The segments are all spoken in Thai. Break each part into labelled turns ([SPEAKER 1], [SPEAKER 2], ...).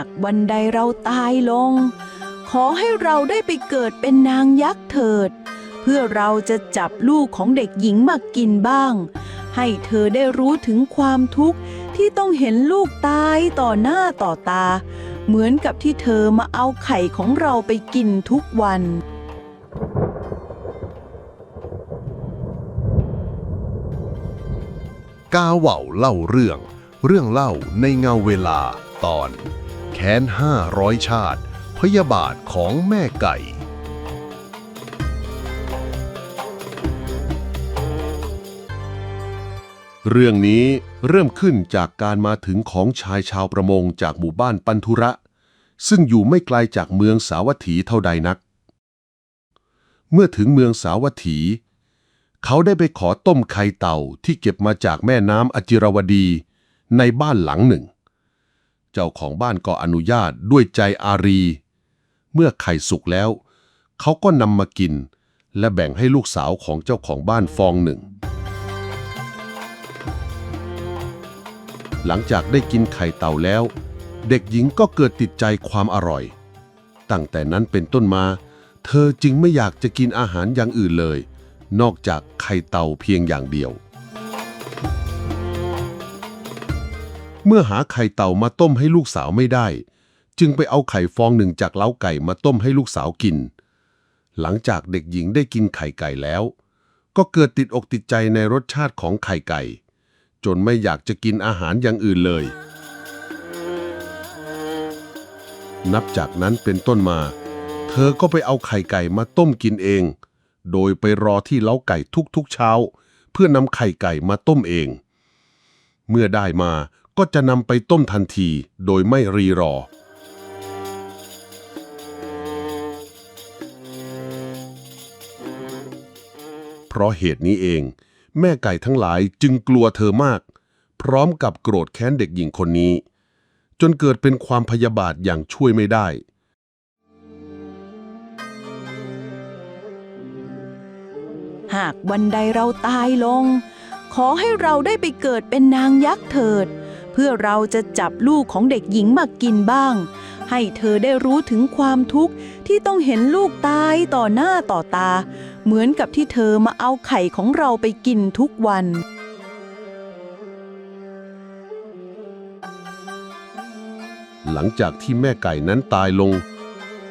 [SPEAKER 1] ากวันใดเราตายลง ขอให้เราได้ไปเกิดเป็นนางยักษ์เถิด เพื่อเราจะจับลูกของเด็กหญิงมากินบ้าง ให้เธอได้รู้ถึงความทุกข์ที่ต้องเห็นลูกตายต่อหน้าต่อตา เหมือนกับที่เธอมาเอาไข่ของเราไปกินทุกวัน
[SPEAKER 2] กาเหว่าเล่าเรื่อง เรื่องเล่าในเงาเวลาตอน ค้นห้าร้อยชาติ พยาบาทของแม่ไก่ เรื่องนี้เริ่มขึ้นจากการมาถึงของชายชาวประมงจากหมู่บ้านปันธุระ ซึ่งอยู่ไม่ไกลจากเมืองสาวัตถีเท่าใดนัก เมื่อถึงเมืองสาวัตถี เขาได้ไปขอต้มไข่เต่าที่เก็บมาจากแม่น้ำอจิรวดีในบ้านหลังหนึ่ง เจ้าของบ้านก็อนุญาตด้วยใจอารี เมื่อไข่สุกแล้ว เขาก็นำมากิน และแบ่งให้ลูกสาวของเจ้าของบ้านฟองหนึ่ง หลังจากได้กินไข่เต่าแล้ว เด็กหญิงก็เกิดติดใจความอร่อย ตั้งแต่นั้นเป็นต้นมา เธอจึงไม่อยากจะกินอาหารอย่างอื่นเลย นอกจากไข่เต่าเพียงอย่างเดียว เมื่อหาไข่เต่ามาต้มให้ลูกสาวไม่ได้ จึงไปเอาไข่ฟองหนึ่งจากเล้าไก่มาต้มให้ลูกสาวกิน หลังจากเด็กหญิงได้กินไข่ไก่แล้ว ก็เกิดติดอกติดใจในรสชาติของไข่ไก่ จนไม่อยากจะกินอาหารอย่างอื่นเลย นับจากนั้นเป็นต้นมา เธอก็ไปเอาไข่ไก่มาต้มกินเอง โดยไปรอที่เล้าไก่ทุกๆเช้า เพื่อนำไข่ไก่มาต้มเอง เมื่อได้มา ก็จะนำไปต้มทันทีโดยไม่รีรอ เพราะเหตุนี้เอง แม่ไก่ทั้งหลายจึงกลัวเธอมาก พร้อมกับโกรธแค้นเด็กหญิงคนนี้ จนเกิดเป็นความพยาบาทอย่างช่วยไม่ได้
[SPEAKER 1] หากวันใดเราตายลง ขอให้เราได้ไปเกิดเป็นนางยักษ์เถิด เพื่อเราจะจับลูกของเด็กหญิงมากินบ้าง ให้เธอได้รู้ถึงความทุกข์ที่ต้องเห็นลูกตายต่อหน้าต่อตา เหมือนกับที่เธอมาเอาไข่ของเราไปกินทุกวัน
[SPEAKER 2] หลังจากที่แม่ไก่นั้นตายลง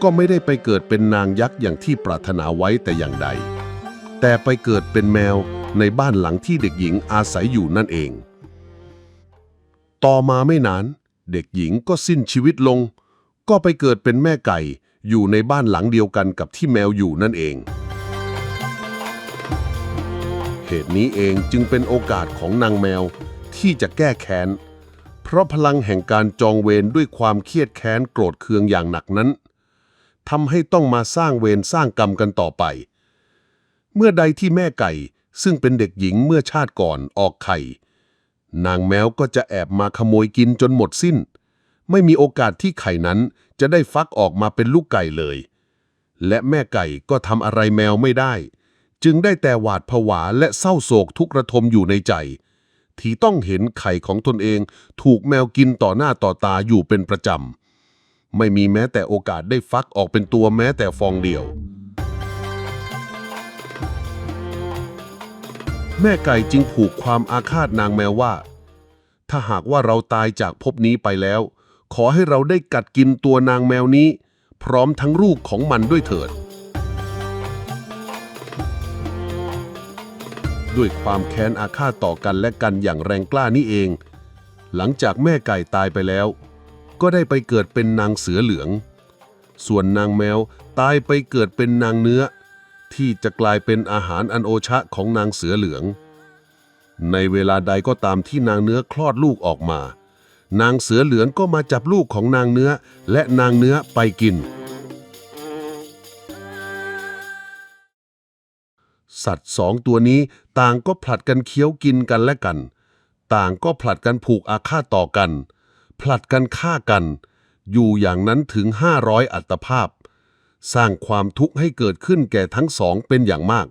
[SPEAKER 2] ก็ไม่ได้ไปเกิดเป็นนางยักษ์อย่างที่ปรารถนาไว้แต่อย่างใด แต่ไปเกิดเป็นแมวในบ้านหลังที่เด็กหญิงอาศัยอยู่นั่นเอง ต่อมาไม่นาน เด็กหญิงก็สิ้นชีวิตลง ก็ไปเกิดเป็นแม่ไก่ อยู่ในบ้านหลังเดียวกันกับที่แมวอยู่นั่นเอง เหตุนี้เองจึงเป็นโอกาสของนางแมวที่จะแก้แค้น เพราะพลังแห่งการจองเวรด้วยความเครียดแค้นโกรธเคืองอย่างหนักนั้นทำให้ต้องมาสร้างเวรสร้างกรรมกันต่อไป เมื่อใดที่แม่ไก่ซึ่งเป็นเด็กหญิงเมื่อชาติก่อนออกไข่ นางแมวก็จะแอบมาขโมยกินจนหมดสิ้น ไม่มีโอกาสที่ไข่นั้นจะได้ฟักออกมาเป็นลูกไก่เลย และแม่ไก่ก็ทำอะไรแมวไม่ได้ จึงได้แต่หวาดผวาและเศร้าโศกทุกระทมอยู่ในใจ ที่ต้องเห็นไข่ของตนเองถูกแมวกินต่อหน้าต่อตาอยู่เป็นประจำ ไม่มีแม้แต่โอกาสได้ฟักออกเป็นตัวแม้แต่ฟองเดียว แม่ไก่จึงผูกความอาฆาตนางแมวว่า ถ้าหากว่าเราตายจากภพนี้ไปแล้ว ขอให้เราได้กัดกินตัวนางแมวนี้ พร้อมทั้งลูกของมันด้วยเถิด ด้วยความแค้นอาฆาตต่อกันและกันอย่างแรงกล้านี่เอง หลังจากแม่ไก่ตายไปแล้ว ก็ได้ไปเกิดเป็นนางเสือเหลือง ส่วนนางแมวตายไปเกิดเป็นนางเนื้อ ที่จะกลายเป็นอาหารอันโอชะของนางเสือเหลือง ในเวลาใดก็ตามที่นางเนื้อคลอดลูกออกมา นางเสือเหลืองก็มาจับลูกของนางเนื้อและนางเนื้อไปกิน สัตว์สองตัวนี้ต่างก็ผลัดกันเคี้ยวกินกันและกัน ต่างก็ผลัดกันผูกอาฆาตต่อกัน ผลัดกันฆ่ากัน อยู่อย่างนั้นถึง 500 อัตภาพ สร้างความทุกข์ให้เกิดขึ้นแก่ทั้งสองเป็นอย่างมาก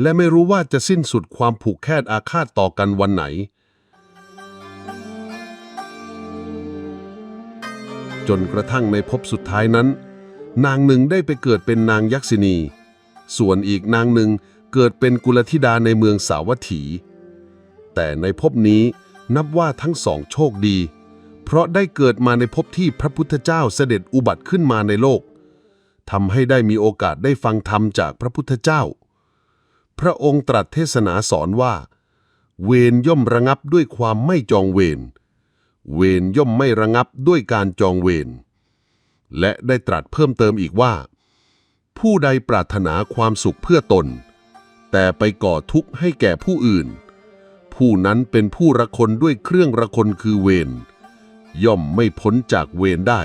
[SPEAKER 2] และไม่รู้ว่าจะสิ้นสุดความผูกแคดอาฆาตต่อกันวันไหน จนกระทั่งในภพสุดท้ายนั้น นางหนึ่งได้ไปเกิดเป็นนางยักษินี ส่วนอีกนางหนึ่งเกิดเป็นกุลธิดาในเมืองสาวัตถี แต่ในภพนี้นับว่าทั้งสองโชคดี เพราะได้เกิดมาในภพที่พระพุทธเจ้าเสด็จอุบัติขึ้นมาในโลก ทำให้ได้มีโอกาสได้ฟังธรรมจากพระพุทธเจ้า พระองค์ตรัสเทศนาสอนว่า เวรย่อมระงับด้วยความไม่จองเวร เวรย่อมไม่ระงับด้วยการจองเวร และได้ตรัสเพิ่มเติมอีกว่า ผู้ใดปรารถนาความสุขเพื่อตน แต่ไปก่อทุกข์ให้แก่ผู้อื่น ผู้นั้นเป็นผู้ระคนด้วยเครื่องระคนคือเวร ย่อมไม่พ้นจากเวรได้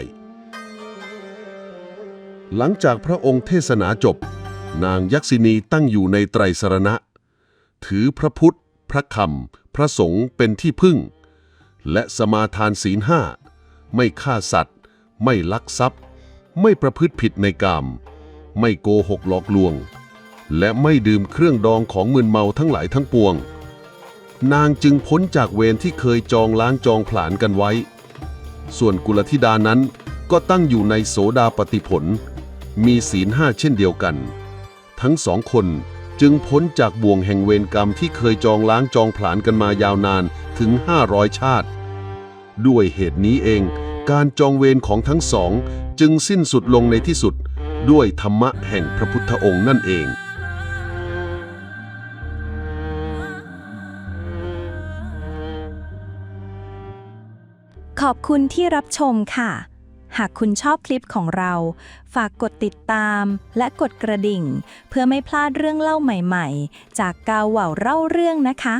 [SPEAKER 2] หลังจากพระองค์เทศนาจบ นางยักษินีตั้งอยู่ในไตรสรณะ ถือพระพุทธ พระคำพระสงฆ์เป็นที่พึ่ง และสมาทานศีลห้า ไม่ฆ่าสัตว์ ไม่ลักทรัพย์ ไม่ประพฤติผิดในกาม ไม่โกหกหลอกลวง และไม่ดื่มเครื่องดองของมึนเมาทั้งหลายทั้งปวง นางจึงพ้นจากเวรที่เคยจองล้างจองผลาญกันไว้ ส่วนกุลธิดานั้นก็ตั้งอยู่ในโสดาปฏิผล มีศีลห้าเช่นเดียวกัน ทั้งสองคนจึงพ้นจากบ่วงแห่งเวรกรรมที่เคยจองล้างจองผลาญกันมายาวนานถึง 500 ชาติ ด้วยเหตุนี้เอง การจองเวรของทั้งสองจึงสิ้นสุดลงในที่สุดด้วยธรรมะแห่งพระพุทธองค์นั่นเอง
[SPEAKER 3] ขอบคุณที่รับชมค่ะ หากคุณชอบคลิปของเรา ฝากกดติดตามและกดกระดิ่ง เพื่อไม่พลาดเรื่องเล่าใหม่ๆ จากกาวเหว่าเล่าเรื่องนะคะ